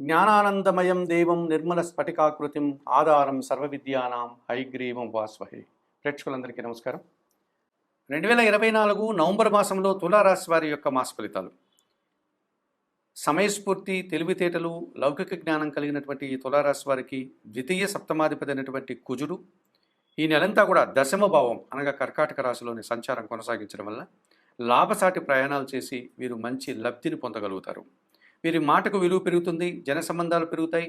జ్ఞానానందమయం దేవం నిర్మల స్ఫటికాకృతిం ఆధారం సర్వ విద్యానాం హైగ్రీవం వాస్వహి. ప్రేక్షకులందరికీ నమస్కారం. రెండు వేల ఇరవై నాలుగు నవంబర్ మాసంలో తులారాశి వారి యొక్క మాస ఫలితాలు. సమయస్ఫూర్తి తెలివితేటలు లౌకిక జ్ఞానం కలిగినటువంటి ఈ తులారాశి వారికి ద్వితీయ సప్తమాధిపతి అయినటువంటి కుజుడు ఈ నెలంతా కూడా దశమ భావం అనగా కర్కాటక రాశిలోని సంచారం కొనసాగించడం వల్ల లాభసాటి ప్రయాణాలు చేసి వీరు మంచి లబ్ధిని పొందగలుగుతారు. వీరి మాటకు విలువ పెరుగుతుంది జన సంబంధాలు పెరుగుతాయి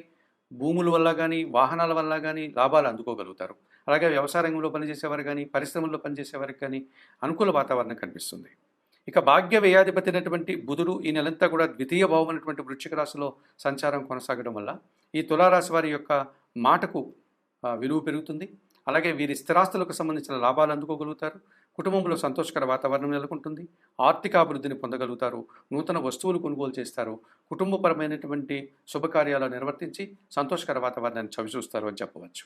భూముల వల్ల కానీ వాహనాల వల్ల కానీ లాభాలు అందుకోగలుగుతారు. అలాగే వ్యవసాయ రంగంలో పనిచేసేవారు కానీ పరిశ్రమల్లో పనిచేసేవారికి కానీ అనుకూల వాతావరణం కనిపిస్తుంది. ఇక భాగ్య వ్యయాధిపతి అయినటువంటి బుధుడు ఈ నెలంతా కూడా ద్వితీయ భావం అనేటువంటి వృశ్చిక రాశిలో సంచారం కొనసాగడం వల్ల ఈ తులారాశి వారి యొక్క మాటకు విలువ పెరుగుతుంది. అలాగే వీరి స్థిరాస్తులకు సంబంధించిన లాభాలు అందుకోగలుగుతారు. కుటుంబంలో సంతోషకర వాతావరణం నెలకొంటుంది. ఆర్థిక అభివృద్ధిని పొందగలుగుతారు. నూతన వస్తువులు కొనుగోలు చేస్తారు. కుటుంబపరమైనటువంటి శుభకార్యాలు నిర్వర్తించి సంతోషకర వాతావరణాన్ని చవిచూస్తారు అని చెప్పవచ్చు.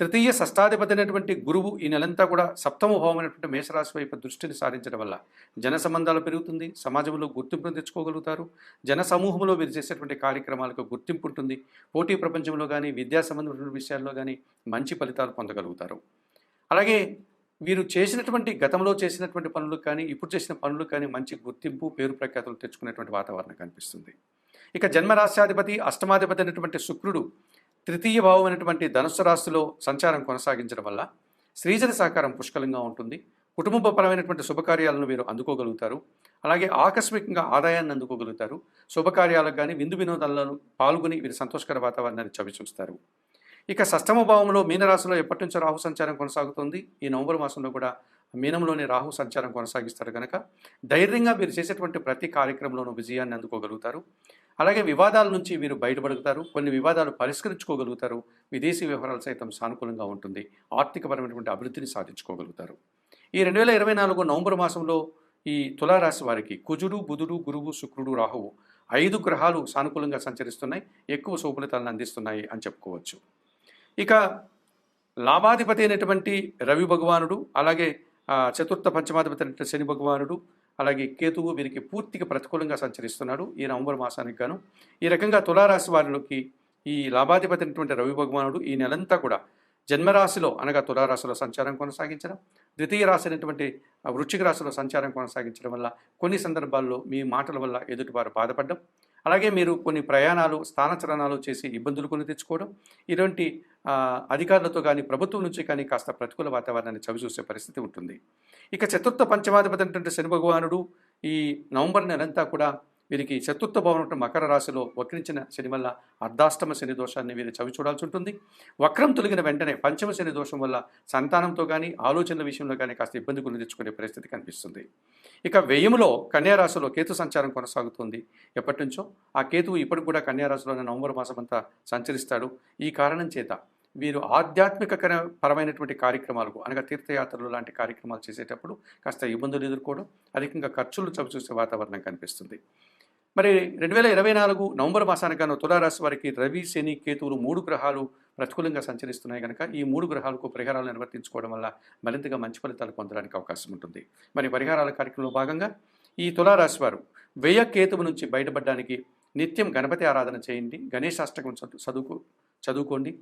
తృతీయ షష్టాధిపతైనటువంటి గురువు ఈ నెలంతా కూడా సప్తమ భావమైనటువంటి మేషరాశి వైపు దృష్టిని సారించడం వల్ల జన సంబంధాలు పెరుగుతుంది. సమాజంలో గుర్తింపును తెచ్చుకోగలుగుతారు. జన సమూహంలో వీరు చేసేటువంటి కార్యక్రమాలకు గుర్తింపు ఉంటుంది. పోటీ ప్రపంచంలో కానీ విద్యా సంబంధమైన విషయాల్లో కానీ మంచి ఫలితాలు పొందగలుగుతారు. అలాగే వీరు చేసినటువంటి గతంలో చేసినటువంటి పనులు కానీ ఇప్పుడు చేసిన పనులు కానీ మంచి గుర్తింపు పేరు ప్రఖ్యాతులు తెచ్చుకునేటువంటి వాతావరణం కనిపిస్తుంది. ఇక జన్మరాశ్యాధిపతి అష్టమాధిపతి అయినటువంటి శుక్రుడు తృతీయ భావం అయినటువంటి ధనుస్సు రాశిలో సంచారం కొనసాగించడం వల్ల శ్రీజన సహకారం పుష్కలంగా ఉంటుంది. కుటుంబపరమైనటువంటి శుభకార్యాలను వీరు అందుకోగలుగుతారు. అలాగే ఆకస్మికంగా ఆదాయాన్ని అందుకోగలుగుతారు. శుభకార్యాలకు కానీ విందు వినోదాలను పాల్గొని వీరు సంతోషకర వాతావరణాన్ని చవిచూస్తారు ఇక షష్టమ భావంలో మీనరాశిలో ఎప్పటి నుంచో రాహు సంచారం కొనసాగుతుంది. ఈ నవంబర్ మాసంలో కూడా మీనంలోని రాహు సంచారం కొనసాగిస్తారు కనుక ధైర్యంగా మీరు చేసేటువంటి ప్రతి కార్యక్రమంలోనూ విజయాన్ని అందుకోగలుగుతారు. అలాగే వివాదాల నుంచి వీరు బయటపడుగుతారు. కొన్ని వివాదాలు పరిష్కరించుకోగలుగుతారు. విదేశీ వ్యవహారాలు సైతం సానుకూలంగా ఉంటుంది. ఆర్థికపరమైనటువంటి అభివృద్ధిని సాధించుకోగలుగుతారు. ఈ రెండు వేల ఇరవై నాలుగు నవంబర్ మాసంలో ఈ తులారాశి వారికి కుజుడు బుధుడు గురువు శుక్రుడు రాహువు ఐదు గ్రహాలు సానుకూలంగా సంచరిస్తున్నాయి. ఎక్కువ శుభఫలితాలను అందిస్తున్నాయి అని చెప్పుకోవచ్చు. ఇక లాభాధిపతి అయినటువంటి రవి భగవానుడు అలాగే చతుర్థ పంచమాధిపతి అయినటువంటి శని భగవానుడు అలాగే కేతువు వీరికి పూర్తిగా ప్రతికూలంగా సంచరిస్తున్నాడు ఈ నవంబర్ మాసానికి గాను. ఈ రకంగా తులారాశి వారిలోకి ఈ లాభాధిపతి అయినటువంటి రవి భగవానుడు ఈ నెలంతా కూడా జన్మరాశిలో అనగా తులారాశిలో సంచారం కొనసాగించడం ద్వితీయ రాశి అయినటువంటి ఆ, వృశ్చిక రాశిలో సంచారం కొనసాగించడం వల్ల కొన్ని సందర్భాల్లో మీ మాటల వల్ల ఎదుటివారు బాధపడడం అలాగే మీరు కొన్ని ప్రయాణాలు స్థానచలనాలు చేసి ఇబ్బందులు కొని తెచ్చుకోవడం ఇటువంటి అధికారులతో కానీ ప్రభుత్వం నుంచి కానీ కాస్త ప్రతికూల వాతావరణాన్ని చవిచూసే పరిస్థితి ఉంటుంది. ఇక చతుర్థ పంచమాధిపతి అయినటువంటి శని భగవానుడు ఈ నవంబర్ నెలంతా కూడా వీరికి చతుర్థ భవనం మకర రాశిలో వక్రించిన శని వల్ల అర్ధాష్టమ శని దోషాన్ని వీరు చవి చూడాల్సి ఉంటుంది. వక్రం తొలగిన వెంటనే పంచమ శని దోషం వల్ల సంతానంతో కానీ ఆలోచనల విషయంలో కానీ కాస్త ఇబ్బంది కొని తెచ్చుకునే పరిస్థితి కనిపిస్తుంది. ఇక వ్యయములో కన్యారాశిలో కేతు సంచారం కొనసాగుతుంది. ఎప్పటి నుంచో ఆ కేతువు ఇప్పటికి కూడా కన్యారాశిలోనే నవంబర్ మాసం అంతా సంచరిస్తాడు. ఈ కారణం చేత వీరు ఆధ్యాత్మిక పరమైనటువంటి కార్యక్రమాలకు అనగా తీర్థయాత్రలు లాంటి కార్యక్రమాలు చేసేటప్పుడు కాస్త ఇబ్బందులు ఎదుర్కోవడం అధికంగా ఖర్చులు చవిచూసే వాతావరణం కనిపిస్తుంది. మరి రెండు వేల ఇరవై నాలుగు నవంబర్ మాసానికి తులారాశి వారికి రవి శని కేతువులు మూడు గ్రహాలు ప్రతికూలంగా సంచరిస్తున్నాయి కనుక ఈ మూడు గ్రహాలకు పరిహారాలు నిర్వర్తించుకోవడం వల్ల మరింతగా మంచి ఫలితాలు పొందడానికి అవకాశం ఉంటుంది. మరి పరిహారాల కార్యక్రమంలో భాగంగా ఈ తులారాశి వారు వ్యయ కేతువు నుంచి బయటపడడానికి నిత్యం గణపతి ఆరాధన చేయండి గణేశాష్టకం చదువు చదువుకు చదువుకోండి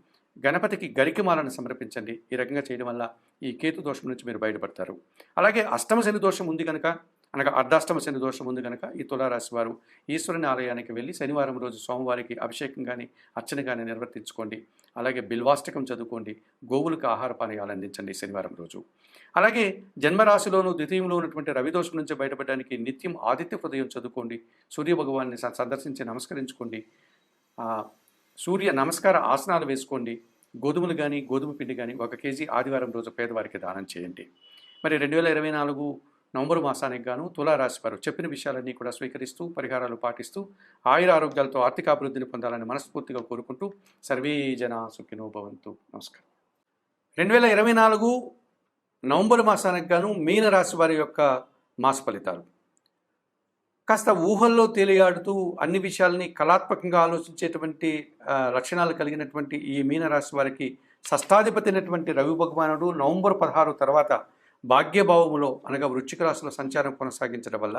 గణపతికి గరికమాలను సమర్పించండి. ఈ రకంగా చేయడం వల్ల ఈ కేతు దోషం నుంచి మీరు బయటపడతారు. అలాగే అష్టమ శని దోషం ఉంది కనుక అనగా అర్ధాష్టమ శని దోషం ఉంది కనుక ఈ తులారాశి వారు ఈశ్వరుని ఆలయానికి వెళ్ళి శనివారం రోజు సోమవారికి అభిషేకం కానీ అర్చన కానీ నిర్వర్తించుకోండి. అలాగే బిల్వాష్టకం చదువుకోండి. గోవులకు ఆహార పానీయాలు అందించండి శనివారం రోజు. అలాగే జన్మరాశిలోను ద్వితీయంలో ఉన్నటువంటి రవిదోషం నుంచి బయటపడడానికి నిత్యం ఆదిత్య హృదయం చదువుకోండి. సూర్య భగవాన్ని సందర్శించి నమస్కరించుకోండి. సూర్య నమస్కార ఆసనాలు వేసుకోండి. గోధుమలు కానీ గోధుమ పిండి కానీ ఒక కేజీ ఆదివారం రోజు పేదవారికి దానం చేయండి. మరి రెండు వేల ఇరవై నాలుగు నవంబర్ మాసానికి గాను తులారాశి వారు చెప్పిన విషయాలన్నీ కూడా స్వీకరిస్తూ పరిహారాలు పాటిస్తూ ఆయుర ఆరోగ్యాలతో ఆర్థికాభివృద్ధిని పొందాలని మనస్ఫూర్తిగా కోరుకుంటూ సర్వే జన సుఖినో భవంతు. నమస్కారం. రెండు వేల ఇరవై నాలుగు నవంబర్ మాసానికి గాను మీనరాశి వారి యొక్క మాస ఫలితాలు. కాస్త ఊహల్లో తేలియాడుతూ అన్ని విషయాల్ని కళాత్మకంగా ఆలోచించేటువంటి లక్షణాలు కలిగినటువంటి ఈ మీనరాశి వారికి షష్టాధిపతి అయినటువంటి రవి భగవానుడు నవంబర్ పదహారు తర్వాత భాగ్యభావములో అనగా వృచ్చిక రాశిలో సంచారం కొనసాగించడం వల్ల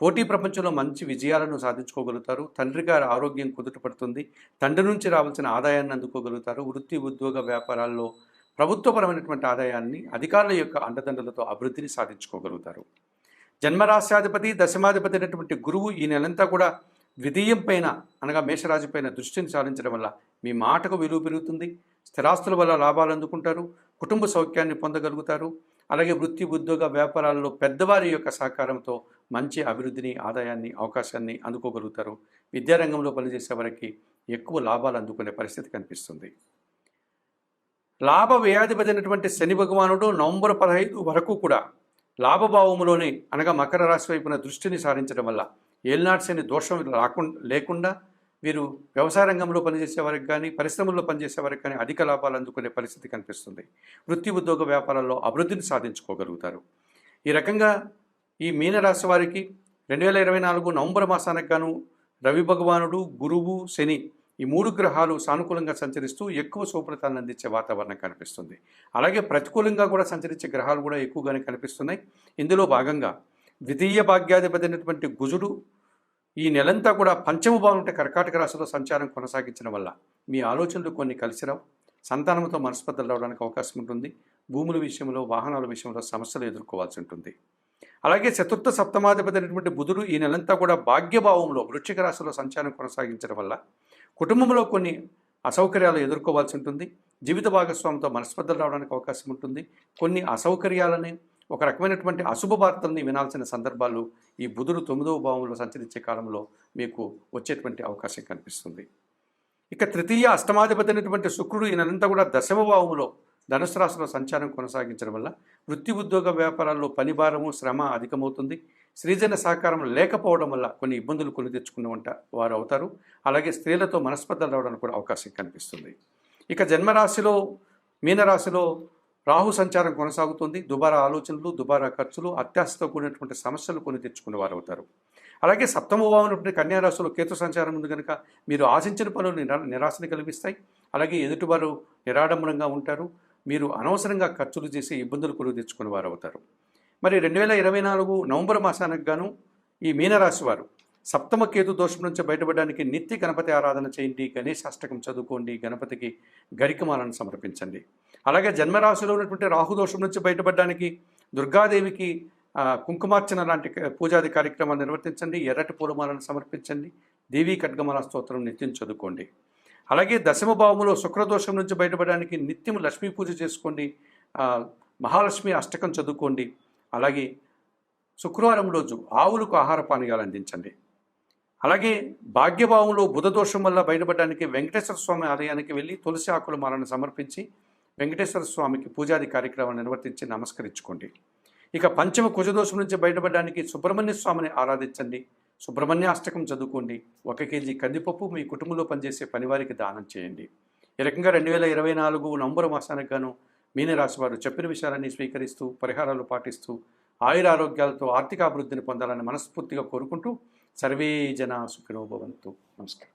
పోటీ ప్రపంచంలో మంచి విజయాలను సాధించుకోగలుగుతారు. తండ్రి గారి ఆరోగ్యం కుదుటపడుతుంది. తండ్రి నుంచి రావాల్సిన ఆదాయాన్ని అందుకోగలుగుతారు. వృత్తి ఉద్యోగ వ్యాపారాల్లో ప్రభుత్వపరమైనటువంటి ఆదాయాన్ని అధికారుల యొక్క అండదండలతో అభివృద్ధిని సాధించుకోగలుగుతారు. జన్మరాశ్యాధిపతి దశమాధిపతి అయినటువంటి గురువు ఈ నెలంతా కూడా ద్వితీయం పైన అనగా మేషరాజు పైన దృష్టిని సాధించడం వల్ల మీ మాటకు విలువ పెరుగుతుంది. స్థిరాస్తుల వల్ల లాభాలు అందుకుంటారు. కుటుంబ సౌఖ్యాన్ని పొందగలుగుతారు. అలాగే వృత్తి ఉద్యోగ వ్యాపారాల్లో పెద్దవారి యొక్క సహకారంతో మంచి అభివృద్ధిని ఆదాయాన్ని అవకాశాన్ని అందుకోగలుగుతారు. విద్యారంగంలో పనిచేసే వారికి ఎక్కువ లాభాలు అందుకునే పరిస్థితి కనిపిస్తుంది. లాభ వ్యయాధిపతినటువంటి శని భగవానుడు నవంబర్ పదహైదు వరకు కూడా లాభభావములోనే అనగా మకర రాశి వైపున దృష్టిని సారించడం వల్ల ఏలినాటి శని దోషం రాకుండా లేకుండా వీరు వ్యవసాయ రంగంలో పనిచేసే వారికి కానీ పరిశ్రమల్లో పనిచేసే వారికి కానీ అధిక లాభాలు అందుకునే పరిస్థితి కనిపిస్తుంది. వృత్తి ఉద్యోగ వ్యాపారాల్లో అభివృద్ధిని సాధించుకోగలుగుతారు. ఈ రకంగా ఈ మీనరాశి వారికి రెండు వేల ఇరవై నాలుగు నవంబర్ మాసానికి గాను రవి భగవానుడు గురువు శని ఈ మూడు గ్రహాలు సానుకూలంగా సంచరిస్తూ ఎక్కువ శుభ్రతాలను అందించే వాతావరణం కనిపిస్తుంది. అలాగే ప్రతికూలంగా కూడా సంచరించే గ్రహాలు కూడా ఎక్కువగానే కనిపిస్తున్నాయి. ఇందులో భాగంగా ద్వితీయ భాగ్యాధిపతి అయినటువంటి గుజుడు ఈ నెలంతా కూడా పంచమ బాగుంటే కర్కాటక రాశిలో సంచారం కొనసాగించడం వల్ల మీ ఆలోచనలు కొన్ని కలిసిరావు. సంతానంతో మనస్పర్ధలు రావడానికి అవకాశం ఉంటుంది. భూముల విషయంలో వాహనాల విషయంలో సమస్యలు ఎదుర్కోవాల్సి ఉంటుంది. అలాగే చతుర్థ సప్తమాధిపతి అయినటువంటి బుధుడు ఈ నెలంతా కూడా భాగ్యభావంలో వృశ్చిక రాశిలో సంచారం కొనసాగించడం వల్ల కుటుంబంలో కొన్ని అసౌకర్యాలు ఎదుర్కోవాల్సి ఉంటుంది. జీవిత భాగస్వామితో మనస్పర్ధలు రావడానికి అవకాశం ఉంటుంది. కొన్ని అసౌకర్యాలని ఒక రకమైనటువంటి అశుభ వార్తల్ని వినాల్సిన సందర్భాలు ఈ బుధుడు తొమ్మిదవ భావంలో సంచరించే కాలంలో మీకు వచ్చేటువంటి అవకాశం కనిపిస్తుంది. ఇక తృతీయ అష్టమాధిపతి అయినటువంటి శుక్రుడు ఈ నెలంతా కూడా దశమ భావంలో ధనుసు రాశిలో సంచారం కొనసాగించడం వల్ల వృత్తి ఉద్యోగ వ్యాపారాల్లో పనిభారము శ్రమ అధికమవుతుంది. సృజన సహకారం లేకపోవడం వల్ల కొన్ని ఇబ్బందులు కొని తెచ్చుకున్న వంట వారు అవుతారు. అలాగే స్త్రీలతో మనస్పర్ధలు రావడానికి కూడా అవకాశం కనిపిస్తుంది. ఇక జన్మరాశిలో మీనరాశిలో రాహు సంచారం కొనసాగుతుంది. దుబారా ఆలోచనలు దుబారా ఖర్చులు అత్యాశతో కూడినటువంటి సమస్యలు కొని తెచ్చుకునే వారు అవుతారు అలాగే సప్తమ భావనటువంటి కన్యారాశిలో కేతు సంచారం ఉంది కనుక మీరు ఆశించిన పనులు నిరా నిరాశని కలిగిస్తాయి. అలాగే ఎదుటివారు నిరాడంబరంగా ఉంటారు. మీరు అనవసరంగా ఖర్చులు చేసి ఇబ్బందులు కొని తెచ్చుకునే వారు అవుతారు మరి రెండు వేల ఇరవై నాలుగు నవంబర్ మాసానికి గాను ఈ మీనరాశి వారు సప్తమ కేతు దోషం నుంచి బయటపడడానికి నిత్య గణపతి ఆరాధన చేయండి. గణేష్ అష్టకం చదువుకోండి. గణపతికి గరికమాలను సమర్పించండి. అలాగే జన్మరాశిలో ఉన్నటువంటి రాహుదోషం నుంచి బయటపడడానికి దుర్గాదేవికి కుంకుమార్చన లాంటి పూజాది కార్యక్రమాలు నిర్వర్తించండి. ఎర్రటి పూలమాలను సమర్పించండి. దేవీ ఖడ్గమాల స్తోత్రం నిత్యం చదువుకోండి. అలాగే దశమ భావములో శుక్రదోషం నుంచి బయటపడడానికి నిత్యం లక్ష్మీ పూజ చేసుకోండి. మహాలక్ష్మి అష్టకం చదువుకోండి. అలాగే శుక్రవారం రోజు ఆవులకు ఆహార పానీయాలు అందించండి. అలాగే భాగ్యభావంలో బుధ దోషం వల్ల బయటపడడానికి వెంకటేశ్వర స్వామి ఆలయానికి వెళ్ళి తులసి ఆకుల మాలను సమర్పించి వెంకటేశ్వర స్వామికి పూజాది కార్యక్రమాన్ని నిర్వర్తించి నమస్కరించుకోండి. ఇక పంచమ కుజదోషం నుంచి బయటపడడానికి సుబ్రహ్మణ్య స్వామిని ఆరాధించండి. సుబ్రహ్మణ్య అష్టకం చదువుకోండి. ఒక కేజీ కందిపప్పు మీ కుటుంబంలో పనిచేసే పనివారికి దానం చేయండి. ఈ రకంగా రెండు వేల ఇరవై నాలుగు నవంబర్ మాసానికి గాను మీనరాశి వారు చెప్పిన విషయాలన్నీ స్వీకరిస్తూ పరిహారాలు పాటిస్తూ ఆయుర ఆరోగ్యాలతో ఆర్థిక అభివృద్ధిని పొందాలని మనస్ఫూర్తిగా కోరుకుంటూ సర్వే జన సుఖినోభవంతు నమస్కారం.